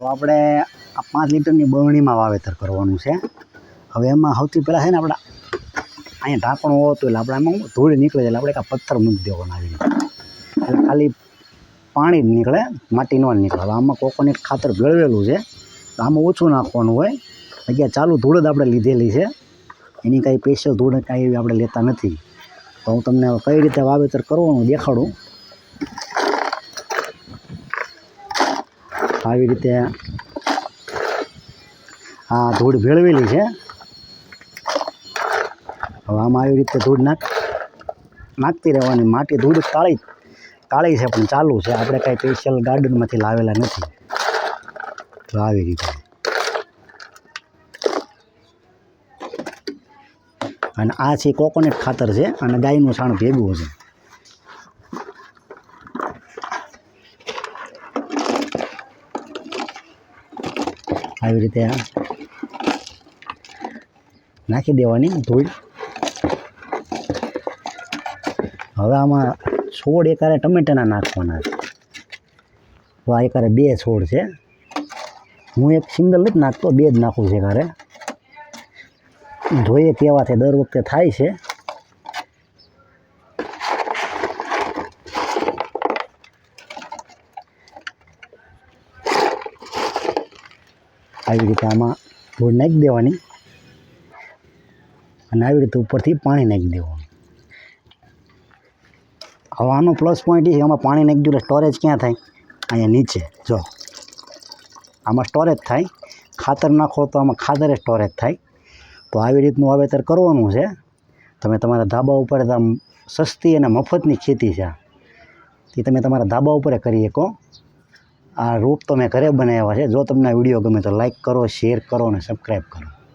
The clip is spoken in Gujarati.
તો આપણે આ પાંચ લીટરની બરણીમાં વાવેતર કરવાનું છે. હવે એમાં સૌથી પહેલાં છે ને આપણે અહીંયા ઢાંકણું હોતું એટલે આપણે એમાં ધૂળ નીકળે એટલે આપણે આ પથ્થર મૂકી દેવાના આવી એટલે ખાલી પાણી જ નીકળે, માટી ન નીકળે. હવે આમાં કોકોનટ ખાતર ભેળવેલું છે. તો આમાં ઓછું નાખવાનું હોય. જગ્યા ચાલુ ધૂળ જ આપણે લીધેલી છે. એની કાંઈ સ્પેશિયલ ધૂળ કાંઈ એવી આપણે લેતા નથી. તો હું તમને કઈ રીતે વાવેતર કરવાનું દેખાડું. આવી રીતે આ ધૂળ ભેળવેલી છે. હવે આમાં આવી રીતે ધૂળ નાખ, નાખતી રહેવાની. માટી ધૂળ કાળી કાળી છે, પણ ચાલુ છે. આપણે કાંઈ સ્પેશિયલ ગાર્ડનમાંથી લાવેલા નથી. તો આવી રીતે. અને આ છે કોકોનટ ખાતર છે, અને ગાયનું છાણ ભેગું છે. આવી રીતે આ નાખી દેવાની ધૂળ. હવે આમાં છોડ એકારે ટમેટાના નાખવાના છે. તો આ એકારે બે છોડ છે. હું એક સિંગલ નથી નાખતો, બે જ નાખું છે ઘરે જોઈએ કેવા છે દર વખતે થાય છે. આવી રીતે આમાં ધૂળ નાખી દેવાની. અને આવી રીતે ઉપરથી પાણી નાખી દેવાનું. હવે આનો પ્લસ પોઈન્ટ એ છે આમાં પાણી નાખી દઉં સ્ટોરેજ ક્યાં થાય? અહીંયા નીચે, જો. આમાં સ્ટોરેજ થાય. ખાતર નાખો તો આમાં ખાતરે સ્ટોરેજ થાય. તો આવી રીતનું વાવેતર કરવાનું છે. તમે તમારા ધાબા ઉપર સસ્તી અને મફતની ખેતી છે એ તમે તમારા ધાબા ઉપર કરી શકો. આ રૂપ તો મેં ઘરે બનાવ્યા છે. જો તમને વીડિયો ગમે તો લાઈક કરો શેર કરો અને સબસ્ક્રાઈબ કરો.